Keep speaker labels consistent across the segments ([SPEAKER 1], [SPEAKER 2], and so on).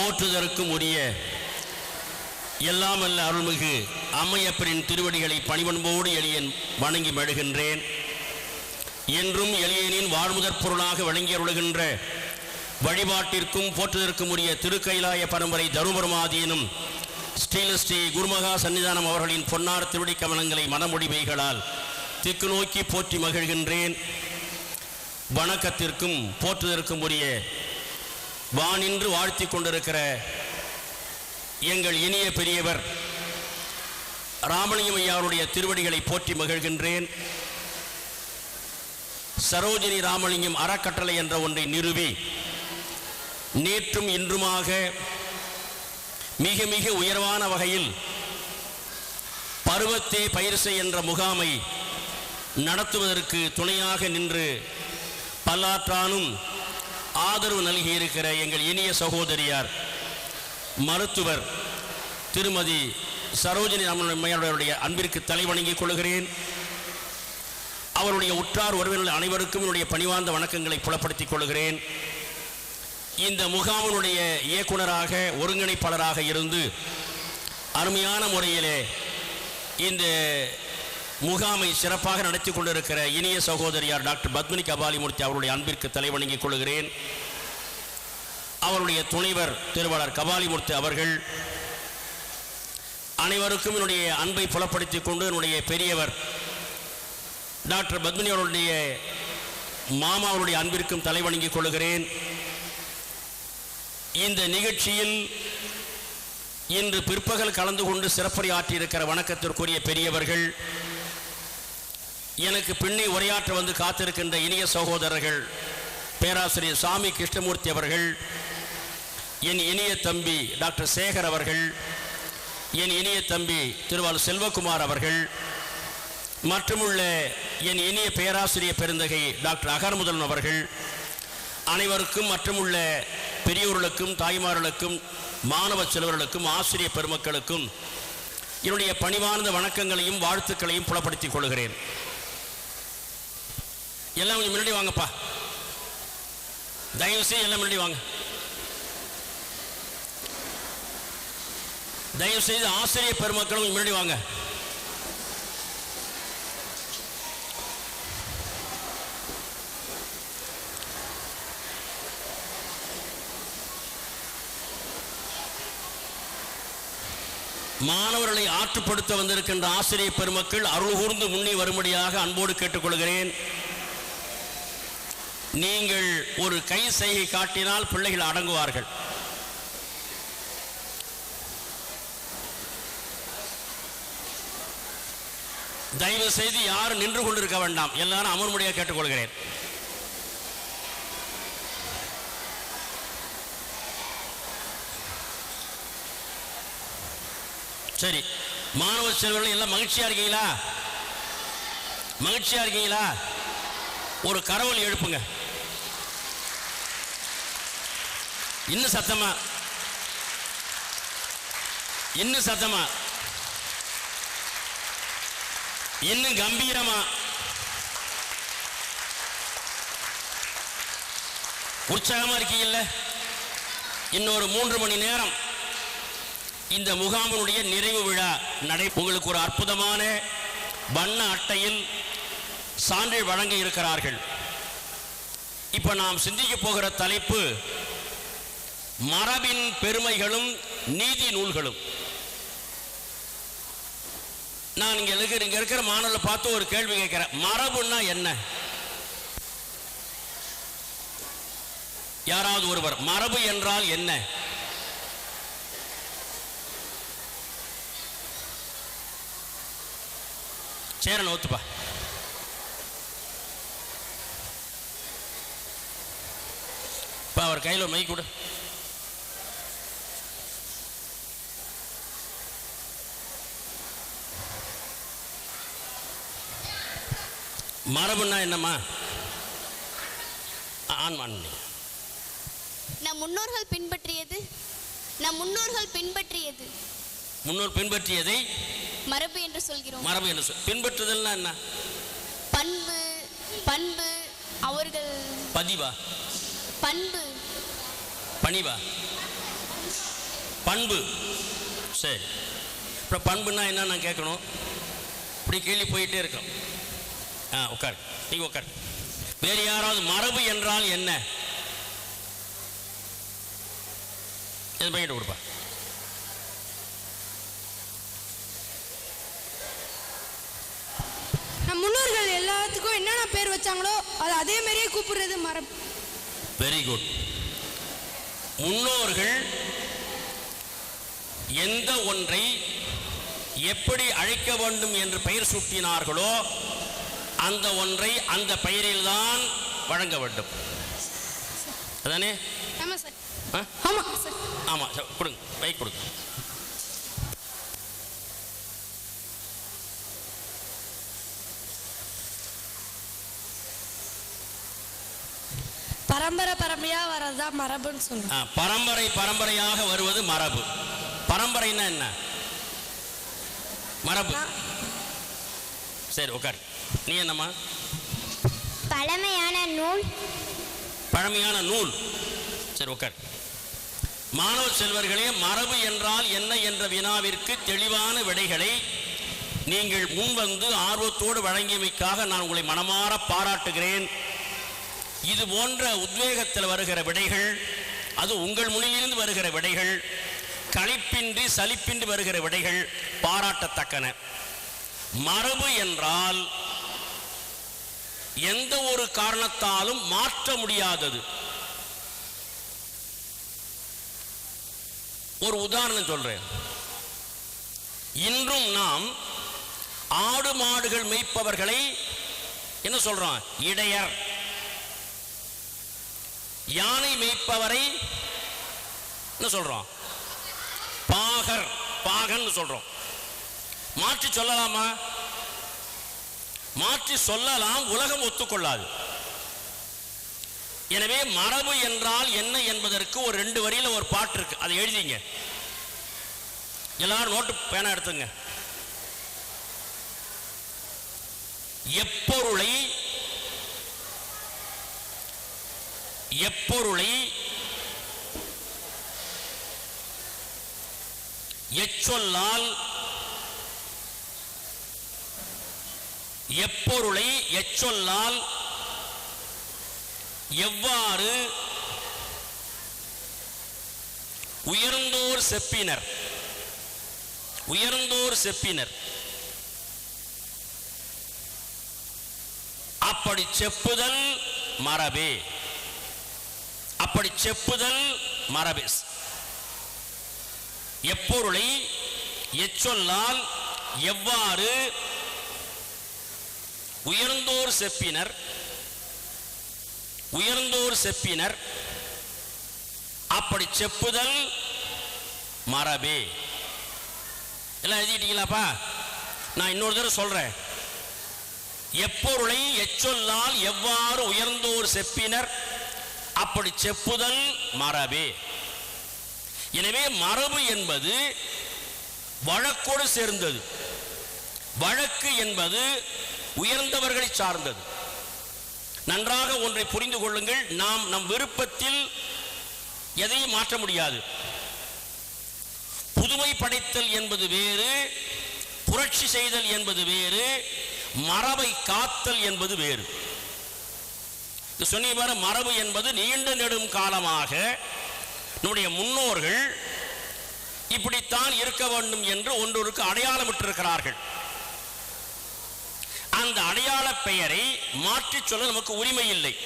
[SPEAKER 1] போற்றுதற்கும் உரிய எல்லாம் அல்ல அருள்மிகு அம்மையப்பனின் திருவடிகளை பணிவன்போடு எளியன் வணங்கி மெழுகின்றேன் என்றும் எளியனின் வாழ்முதற் பொருளாக வழங்கியருளுகின்ற வழிபாட்டிற்கும் போற்றுதற்கும் உரிய திருக்கைலாய பரம்பரை தருமருமாதீனும் ஸ்ரீல ஸ்ரீ குருமகா சன்னிதானம் அவர்களின் பொன்னார் திருவடி கமலங்களை மனமொழிமைகளால் திக்கு நோக்கி போற்றி மகிழ்கின்றேன். வணக்கத்திற்கும் போற்றுதற்கும் உரிய வானின்று வாழ்த்தி கொண்டிருக்கிற எங்கள் இனிய பெரியவர் ராமலிங்கம் ஐயாருடைய திருவடிகளை போற்றி மகிழ்கின்றேன். சரோஜினி ராமலிங்கம் அறக்கட்டளை என்ற ஒன்றை நிறுவி நேற்றும் இன்றுமாக மிக மிக உயர்வான வகையில் பருவத்தே பயிர்சை என்ற முகாமை நடத்துவதற்கு துணையாக நின்று பல்லாற்றானும் ஆதரவு நல்கியிருக்கிற எங்கள் இனிய சகோதரியார் மருத்துவர் திருமதி சரோஜினி அம்மையாருடைய அன்பிற்கு தலை வணங்கிக் கொள்கிறேன். அவருடைய உற்றார் உறவினர்கள் அனைவருக்கும் என்னுடைய பணிவார்ந்த வணக்கங்களை புலப்படுத்திக் கொள்கிறேன். இந்த முகாமினுடைய இயக்குனராக ஒருங்கிணைப்பாளராக இருந்து அருமையான முறையிலே இந்த முகாமை சிறப்பாக நடத்தி கொண்டிருக்கிற இனிய சகோதரியார் டாக்டர் பத்மினி கபாலிமூர்த்தி அவருடைய அன்பிற்கு தலைவணங்கிக் கொள்கிறேன். அவருடைய துணைவர் திருவாளர் கபாலிமூர்த்தி அவர்கள் அனைவருக்கும் என்னுடைய அன்பை புலப்படுத்திக் கொண்டு என்னுடைய பெரியவர் டாக்டர் பத்மினி அவருடைய மாமா அவருடைய அன்பிற்கும் தலைவணங்கிக் கொள்கிறேன். இந்த நிகழ்ச்சியில் இன்று பிற்பகல் கலந்து கொண்டு சிறப்புரையாற்றியிருக்கிற வணக்கத்திற்குரிய பெரியவர்கள் எனக்கு பின்னே உரையாற்ற வந்து காத்திருக்கின்ற இனிய சகோதரர்கள் பேராசிரியர் சாமி கிருஷ்ணமூர்த்தி அவர்கள் என் இனிய தம்பி டாக்டர் சேகர் அவர்கள் என் இனிய தம்பி திருவாளர் செல்வகுமார் அவர்கள் மற்றுமுள்ள என் இனிய பேராசிரியர் பெருந்தகை டாக்டர் அகர்முதன் அவர்கள் அனைவருக்கும் மற்றுமுள்ள பெரியோர்களுக்கும் தாய்மார்களுக்கும் மாணவ செல்வர்களுக்கும் ஆசிரியர் பெருமக்களுக்கும் என்னுடைய பணிவார்ந்த வணக்கங்களையும் வாழ்த்துக்களையும் புலப்படுத்திக் கொள்கிறேன். எல்லாம் கொஞ்சம் முன்னாடி வாங்கப்பா. தயவு செய்து எல்லாம் முன்னாடி வாங்க. தயவு செய்து ஆசிரியர் பெருமக்களும் முன்னாடி வாங்க. மாணவர்களை ஆற்றுப்படுத்த வந்திருக்கின்ற ஆசிரியர் பெருமக்கள் அருள் கூர்ந்து முன்னே வரும்படியாக அன்போடு கேட்டுக்கொள்கிறேன். நீங்கள் ஒரு கை செய்கை காட்டினால் பிள்ளைகள் அடங்குவார்கள். தயவு செய்து யாரும் நின்று கொண்டிருக்க வேண்டாம். எல்லாரும் அமர்முடியாக கேட்டுக்கொள்கிறேன். சரி. மாணவ செல்வர்கள் எல்லாம் மகிழ்ச்சியா இருக்கீங்களா? மகிழ்ச்சியா இருக்கீங்களா? ஒரு கரவல் எழுப்புங்க. இன்னும் சத்தமா? இன்னும் சத்தமா? இன்னும் கம்பீரமா? உற்சாகமா இருக்கீங்கல்ல? இன்னொரு மூன்று மணி நேரம். இந்த முகாமினுடைய நிறைவு விழா நடை உங்களுக்கு ஒரு அற்புதமான வண்ண அட்டையில் சான்றிதழ் வழங்க இருக்கிறார்கள். இப்ப நாம் சிந்திக்க போகிற தலைப்பு மரபின் பெருமைகளும் நீதி நூல்களும். நான் இங்க இருக்கிற இங்க இருக்கிற மாணவர்களை பார்த்து ஒரு கேள்வி கேட்கிறேன். மரபுன்னா என்ன? யாராவது ஒருவர் மரபு என்றால் என்ன? சேரன் ஒத்துப்பா. இப்போ அவர் கையில் மை கொடு. மரபுன்னா என்னம்மா? ஆன்மான்
[SPEAKER 2] நம் முன்னோர்கள் பின்பற்றியது நம் முன்னோர்கள் பின்பற்றியது.
[SPEAKER 1] முன்னோர் பின்பற்றியதை
[SPEAKER 2] மரபு என்று சொல்கிறோம்.
[SPEAKER 1] மரபு என்று சொல் பின்பற்றுதல்னா என்ன?
[SPEAKER 2] பண்பு பண்பு அவர்கள்
[SPEAKER 1] பதிவா?
[SPEAKER 2] பண்பு.
[SPEAKER 1] பணிவா? பண்பு. சரி. அப்புறம் பண்புன்னா என்ன நான் கேட்கணும். இப்படி கேள்வி போயிட்டே இருக்கோம் ஆ உட்கார். நீங்க உட்கார். வேறு யாராவது மரபு என்றால் என்ன? இது பையன் கொடுப்பா.
[SPEAKER 3] நம் முன்னோர்கள் எல்லாத்துக்கும் என்னென்ன பேர் வச்சாங்களோ அது அதே மாதிரியே கூப்பிடுறது மரபு.
[SPEAKER 1] வெரி குட் முன்னோர்கள் எந்த ஒன்றை எப்படி அழைக்க வேண்டும் என்று பெயர் சூட்டினார்களோ அந்த ஒன்றை அந்த பெயரில்தான் வழங்க வேண்டும். அதானே?
[SPEAKER 3] ஆமாம்? ஆமாம்
[SPEAKER 1] கொடுங்க பைக் கொடுங்க.
[SPEAKER 3] பரம்பரை பரம்பரையாக வர்றதுதான் மரபுன்னு சொல்லுவோம்
[SPEAKER 1] ஆ, பரம்பரை பரம்பரையாக வருவது மரபு. பரம்பரைன்னா என்ன? மரபு. சரி உட்கார் நீ என்னம்மா?
[SPEAKER 2] பழமையான நூல்.
[SPEAKER 1] பழமையான நூல். சரி உட்கார் மாணவ செல்வர்களே மரபு என்றால் என்ன என்ற வினாவிற்கு தெளிவான விடைகளை நீங்கள் முன்வந்து ஆர்வத்தோடு வழங்கியமைக்காக நான் உங்களை மனமாற பாராட்டுகிறேன். இது போன்ற உத்வேகத்தில் வருகிற விடைகள் அது உங்கள் முன்னிலிருந்து வருகிற விடைகள் களிப்பின்றி சலிப்பின்றி வருகிற விடைகள் பாராட்டத்தக்கன. மரபு என்றால் எந்த ஒரு காரணத்தாலும் மாற்ற முடியாதது. ஒரு உதாரணம் சொல்றேன். இன்றும் நாம் ஆடு மாடுகள் மேய்ப்பவர்களை என்ன சொல்றோம்? இடையர். யானை மேய்ப்பவரை என்ன சொல்றோம்? பாகர் பாகன்னு சொல்றோம். மாற்றி சொல்லலாமா? மாற்றி சொல்லலாம் உலகம் ஒத்துக்கொள்ளாது. எனவே மரபு என்றால் என்ன என்பதற்கு ஒரு ரெண்டு வரியில் ஒரு பாட்டு இருக்கு. அதை எழுதிங்க. எல்லாரும் நோட்டு பேனா எடுத்துங்க. எப்பொருளை எப்பொருளை எச்சொல்லால் எப்பொருளை எச்சொல்லால் எவ்வாறு உயர்ந்தோர் செப்பினர்? உயர்ந்தோர் செப்பினர். அப்படி செப்புதல் மரபே. அப்படி செப்புதல் மரபே. எப்பொருளை எச்சொல்லால் எவ்வாறு உயர்ந்தோர் செப்பினர் உயர்ந்தோர் செப்பினர் அப்படி செப்புதல் மரபே. எல்லாம் எழுதிட்டீங்களாப்பா? நான் இன்னொரு தடவை சொல்றேன். எப்பொருளை எச்சொல்லால் எவ்வாறு உயர்ந்தோர் செப்பினர் அப்படி செப்புதல் மரபே. எனவே மரபு என்பது வழக்கோடு சேர்ந்தது. வழக்கு என்பது உயர்ந்தவர்களை சார்ந்தது. நன்றாக ஒன்றை புரிந்து கொள்ளுங்கள். நாம் நம் விருப்பத்தில் எதையும் மாற்ற முடியாது. புதுமை படைத்தல் என்பது வேறு புரட்சி செய்தல் என்பது வேறு மரபை காத்தல் என்பது வேறு. இது சொன்னீங்க பாரு, மரபு என்பது நீண்ட நெடும் காலமாக நம்முடைய முன்னோர்கள் இப்படித்தான் இருக்க வேண்டும் என்று ஒன்றொருக்கு அடையாளமிட்டிருக்கிறார்கள். அந்த அடையாள பெயரை மாற்றிச் சொல்ல நமக்கு உரிமை இல்லை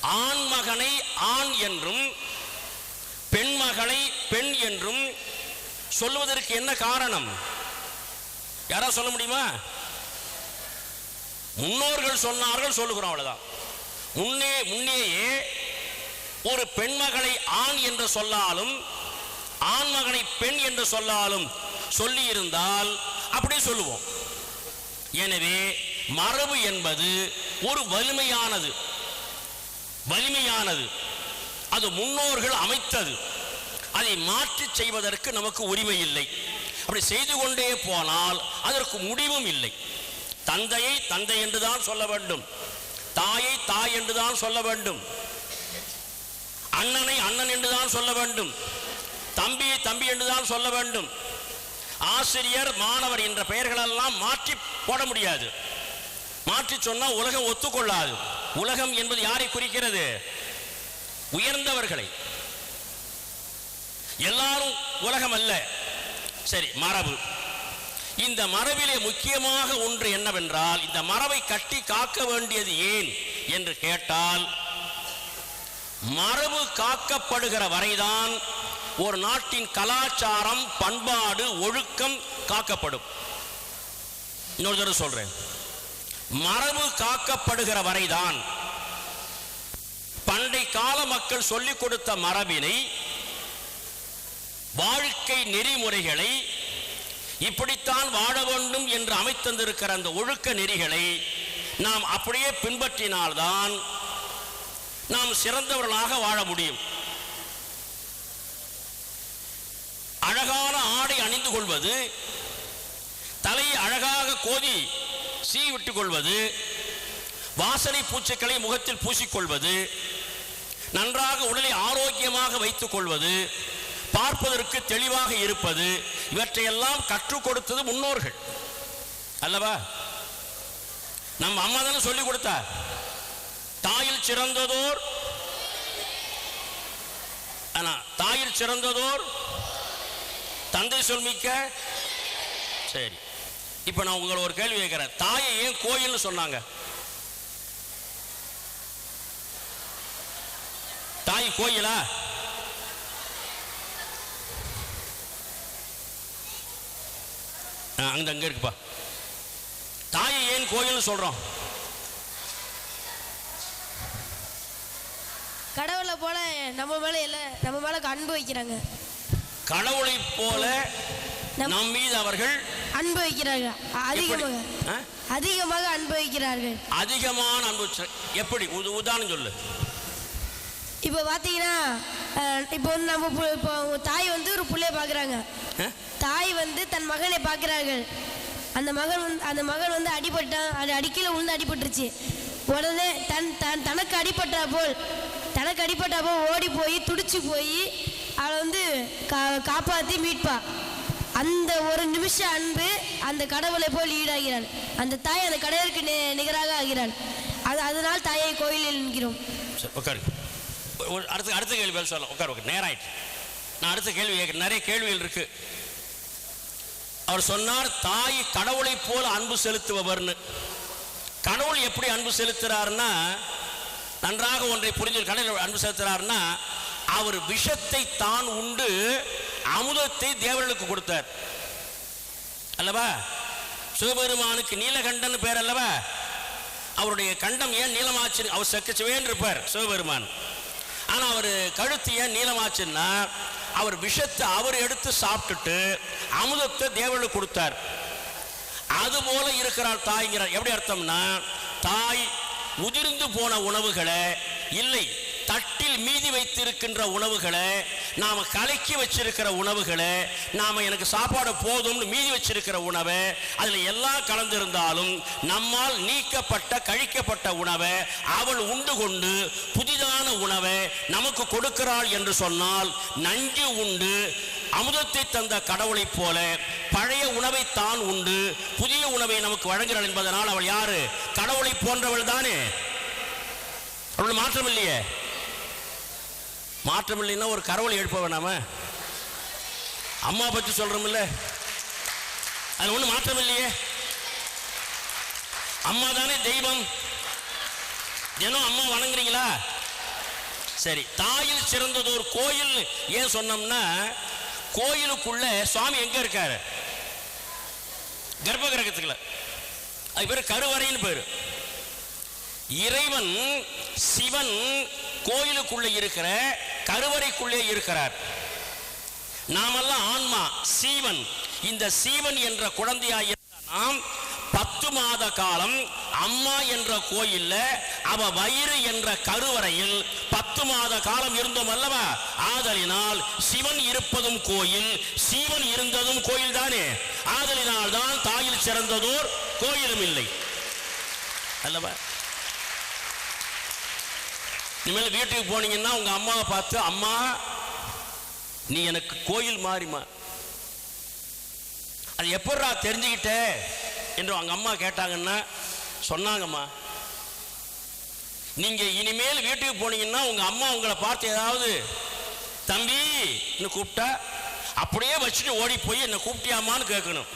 [SPEAKER 1] ஆண் மகனை ஆண் என்றும் பெண் மகளை பெண் என்றும் சொல்வதற்கு என்ன காரணம்? யாரா சொல்ல முடியுமா? முன்னோர்கள் சொன்னார்கள் சொல்லுகிறோம் அவ்வளவுதான். முன்னே முன்னேயே ஒரு பெண்மகளை ஆண் என்று சொல்லாலும் ஆண் மகனை பெண் என்று சொல்லாலும் சொல்லி இருந்தால் அப்படியே சொல்லுவோம். எனவே மரபு என்பது ஒரு வலிமையானது. வலிமையானது. அது முன்னோர்கள் அமைத்தது. அதை மாற்றி செய்வதற்கு நமக்கு உரிமை இல்லை. அப்படி செய்து கொண்டே போனால் அதற்கு முடிவும் இல்லை. தந்தையை தந்தை என்றுதான் சொல்ல வேண்டும். தாயை தாய் என்றுதான் சொல்ல வேண்டும். அண்ணனை அண்ணன் என்றுதான் சொல்ல வேண்டும். தம்பியை தம்பி என்றுதான் சொல்ல வேண்டும். ஆசிரியர் மாணவர் என்ற பெயர்களெல்லாம் மாற்றி போட முடியாது. மாற்றி சொன்னா உலகம் ஒத்துக்கொள்ளாது. உலகம் என்பது யாரை குறிக்கிறது? உயர்ந்தவர்களை. எல்லாரும் உலகம் அல்ல. சரி மரபு. இந்த மரபிலே முக்கியமாக ஒன்று என்னவென்றால் இந்த மரபை கட்டி காக்க வேண்டியது ஏன் என்று கேட்டால் மரபு காக்கப்படுகிற வரைதான் ஒரு நாட்டின் கலாச்சாரம் பண்பாடு ஒழுக்கம் காக்கப்படும். இன்னொரு தடவை சொல்றேன். மரபு காக்கப்படுகிற வரைதான் பண்டை கால மக்கள் சொல்லிக் கொடுத்த மரபினை வாழ்க்கை நெறிமுறைகளை இப்படித்தான் வாழ வேண்டும் என்று அமைத்தந்திருக்கிற அந்த ஒழுக்க நெறிகளை நாம் அப்படியே பின்பற்றினால்தான் நாம் சிறந்தவர்களாக வாழ முடியும். அழகான ஆடை அணிந்து கொள்வது தலையை அழகாக கோதி சீவிட்டுக் கொள்வது வாசனை பூச்சுக்களை முகத்தில் பூசிக்கொள்வது நன்றாக உடலை ஆரோக்கியமாக வைத்துக் கொள்வது பார்ப்பதற்கு தெளிவாக இருப்பது இவற்றையெல்லாம் கற்றுக் கொடுத்தது முன்னோர்கள். அல்லவா? நம் அம்மா தானே சொல்லிக் கொடுத்தார் தாயில் சிறந்ததோர் ஆனா தாயில் சிறந்ததோர் தந்தை சொல்மிக்க சரி. இப்போ நான் உங்களை ஒரு கேள்வி கேட்கிறேன். தாயை ஏன் கோயில்னு சொன்னாங்க? தாய் கோயிலா? ஆ, அங்க அங்க இருக்குப்பா. தாயை ஏன் கோயில்னு சொல்றோம்?
[SPEAKER 3] கடவுளை போல நம்ம மேல இல்லை நம்ம மேல அன்பு வைக்கிறாங்க.
[SPEAKER 1] கடவுளைப் போல
[SPEAKER 3] நம்-
[SPEAKER 1] மீது அவர்கள்
[SPEAKER 3] அன்பு வைக்கிறாங்க அதிகமாக? அதிகமாக அன்பு வைக்கிறார்கள்.
[SPEAKER 1] அதிகமான அன்பு எப்படி? உத- உதாரணம் சொல்லு.
[SPEAKER 3] இப்போ பார்த்தீங்கன்னா இப்போ வந்து நம்ம இப்போ தாய் வந்து ஒரு பிள்ளைய பார்க்குறாங்க? தாய் வந்து தன் மகனை பார்க்கிறார்கள் அந்த மகன் வந்து அந்த மகன் வந்து அடிபட்டான் அது அடிக்கல விழுந்து அடிபட்டுருச்சு. உடனே தன் தன் தனக்கு அடிபட்டா போல் தனக்கு அடிபட்டா போல் ஓடி போய் துடிச்சு போய் அவளை வந்து கா காப்பாற்றி மீட்பா. அந்த ஒரு நிமிஷ அன்பு அந்த கடவுளை போல் ஈடாகிறாள். அந்த தாய் அந்த கடவுளுக்கு நிகராக ஆகிறாள். அது அதனால் தாயை கோயிலில் என்கிறோம்
[SPEAKER 1] உட்காரு அடுத்த அடுத்த கேள்வி சொல்லலாம். உட்கார் உட்கார் நேரம் நான் அடுத்த கேள்வி நிறைய கேள்விகள் இருக்கு. அவர் சொன்னார் தாய் கடவுளை போல அன்பு செலுத்துபவர்னு. கடவுள் எப்படி அன்பு செலுத்துறாருன்னா நன்றாக ஒன்றை புரிஞ்சு கடவுள் அன்பு செலுத்துறாருன்னா அவர் விஷத்தை தான் உண்டு அமுதத்தை தேவர்களுக்கு கொடுத்தார். அல்லவா? சிவபெருமானுக்கு நீலகண்டன் பேர் அல்லவா? அவருடைய கண்டம் ஏன் நீளமாச்சு? அவர் செக்கச்சுவேன் இருப்பார் சிவபெருமான். ஆனா அவர் கழுத்து ஏன் நீளமாச்சுன்னா அவர் விஷத்தை அவர் எடுத்து சாப்பிட்டுட்டு அமுதத்தை தேவர்களுக்கு கொடுத்தார். அது போல இருக்கிறார் தாய்ங்கிறார் எப்படி அர்த்தம்னா தாய் உதிர்ந்து போன உணவுகளை இல்லை. தட்டில் மீதி வைத்திருக்கின்ற உணவுகளை நாம் கலக்கி வச்சிருக்கிற உணவுகளை நாம் எனக்கு சாப்பாடு போதும்னு மீதி வச்சிருக்கிற உணவை அதில் எல்லாம் கலந்திருந்தாலும் நம்மால் நீக்கப்பட்ட கழிக்கப்பட்ட உணவை அவள் உண்டு கொண்டு புதிதான உணவை நமக்கு கொடுக்கிறாள் என்று சொன்னால் நஞ்சு உண்டு. அமுதத்தை தந்த கடவுளைப் போல பழைய உணவை தான் உண்டு. புதிய உணவை நமக்கு வழங்குகிறாள் என்பதனால் அவள் யாரு? கடவுளை போன்றவள் தானே? அவள் மாற்றம் இல்லையே மாற்றம் இல்லைன்னா ஒரு கரவலை எழுப்ப வேணாம. அம்மா பத்தி சொல்றோம்ல. அது ஒன்றும் மாற்றம் இல்லையே. அம்மா தானே தெய்வம். தினம் அம்மா வணங்குறீங்களா? சரி தாயில் சிறந்தது ஒரு கோயில் ஏன் சொன்னோம்னா கோயிலுக்குள்ள சுவாமி எங்க இருக்காரு? கர்ப்ப கிரகத்துக்குள்ள அது பேர் கருவறைன்னு பேரு. இறைவன் சிவன் கோயிலுக்குள்ள இருக்கிற கருவறைக்குள்ளே இருக்கிறார். நாமெல்லாம் ஆன்மா சீவன். இந்த சீவன் என்ற குழந்தையாய் நாம் பத்து மாத காலம் அம்மா என்ற கோயில்ல அவ வயிறு என்ற கருவறையில் பத்து மாத காலம் இருந்தோம் அல்லவா? ஆதலினால் சிவன் இருப்பதும் கோயில் சீவன் இருந்ததும் கோயில் தானே? ஆதலினால் தான் தாயில் சிறந்ததோர் கோயிலும் இல்லை. அல்லவா? இனிமேல் வீட்டுக்கு போனீங்கன்னா உங்க அம்மாவை பார்த்து அம்மா நீ எனக்கு கோயில் மாறிமா. அது எப்படா தெரிஞ்சுக்கிட்ட? என்று அவங்க அம்மா கேட்டாங்கன்னா சொன்னாங்கம்மா. நீங்க இனிமேல் வீட்டுக்கு போனீங்கன்னா உங்க அம்மா உங்களை பார்த்து ஏதாவது தம்பின்னு கூப்பிட்டா? அப்படியே வச்சுட்டு ஓடி போய் என்னை கூப்பிட்டியாமான்னு கேட்கணும்.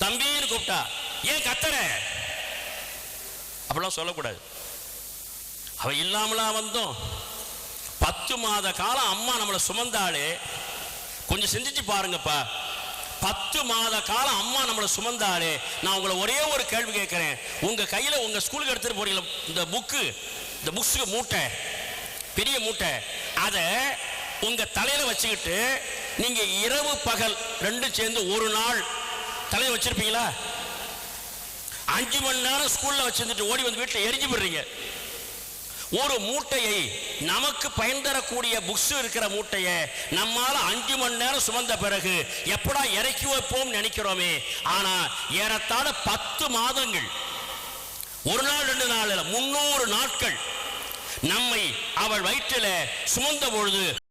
[SPEAKER 1] தம்பின்னு கூப்பிட்டா? ஏன் கத்துற? அப்படிலாம் சொல்லக்கூடாது. அவ இல்லாமலா வந்தோம். பத்து மாத காலம் அம்மா நம்மளை சுமந்தாலே கொஞ்சம் சிந்திச்சு பாருங்கப்பா. பத்து மாத காலம் அம்மா நம்மளை சுமந்தாலே நான் உங்களை ஒரே ஒரு கேள்வி கேட்குறேன். உங்கள் கையில் உங்கள் ஸ்கூலுக்கு எடுத்துகிட்டு போறீங்களா? இந்த புக்கு இந்த புக்ஸுக்கு மூட்டை. பெரிய மூட்டை. அதை உங்கள் தலையில் வச்சுக்கிட்டு நீங்கள் இரவு பகல் ரெண்டும் சேர்ந்து ஒரு நாள் தலையில் வச்சுருப்பீங்களா? அஞ்சு மணி நேரம் ஸ்கூலில் வச்சுருந்துட்டு ஓடி வந்து வீட்டில் எரிஞ்சு போடுறீங்க ஒரு மூட்டையை நமக்கு பயன் தரக்கூடிய புக்ஸ் இருக்கிற மூட்டையை நம்மால் அஞ்சு மணி நேரம் சுமந்த பிறகு எப்படா இறக்கி வைப்போம் நினைக்கிறோமே. ஆனா ஏறத்தாழ பத்து மாதங்கள் ஒரு நாள் ரெண்டு நாள் முன்னூறு நாட்கள் நம்மை அவள் வயிற்றில சுமந்த பொழுது